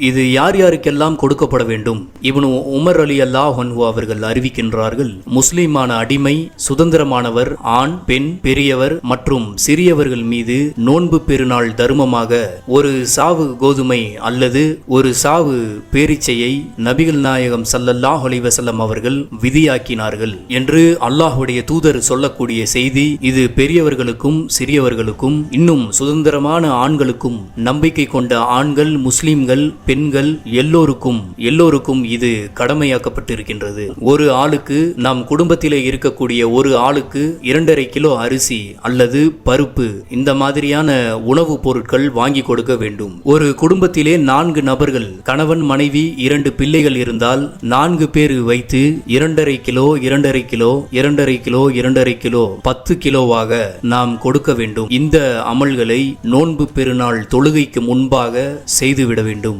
இது யார் யாருக்கெல்லாம் கொடுக்கப்பட வேண்டும்? இவனு உமர் அலி அல்லாஹ் அவர்கள் அறிவிக்கின்றார்கள் முஸ்லிமான அடிமை சுதந்திரமானவர் ஆண் பெண் பெரியவர் மற்றும் சிறியவர்கள் மீது நோன்பு பெருநாள் தர்மமாக ஒரு சாவு கோதுமை அல்லது ஒரு சாவு பேரிச்சையை நபிகள் நாயகம் சல்லல்லாஹ் அலிவசல்லம் அவர்கள் விதியாக்கினார்கள் என்று அல்லாஹுடைய தூதர் சொல்லக்கூடிய செய்தி இது பெரியவர்களுக்கும் சிறியவர்களுக்கும் இன்னும் சுதந்திரமான ஆண்களுக்கும் நம்பிக்கை கொண்ட ஆண்கள் முஸ்லிம்கள் பெண்கள் எல்லோருக்கும் எல்லோருக்கும் இது கடமையாக்கப்பட்டிருக்கின்றது. ஒரு ஆளுக்கு நம் குடும்பத்திலே இருக்கக்கூடிய ஒரு ஆளுக்கு இரண்டரை கிலோ அரிசி அல்லது பருப்பு இந்த மாதிரியான உணவுப் பொருட்கள் வாங்கி கொடுக்க வேண்டும். ஒரு குடும்பத்திலே நான்கு நபர்கள் கணவன் மனைவி இரண்டு பிள்ளைகள் இருந்தால் நான்கு பேர் வைத்து இரண்டரை கிலோ இரண்டரை கிலோ இரண்டரை கிலோ இரண்டரை கிலோ பத்து கிலோவாக நாம் கொடுக்க வேண்டும். இந்த அமல்களை நோன்பு பெருநாள் தொழுகைக்கு முன்பாக செய்துவிட வேண்டும்.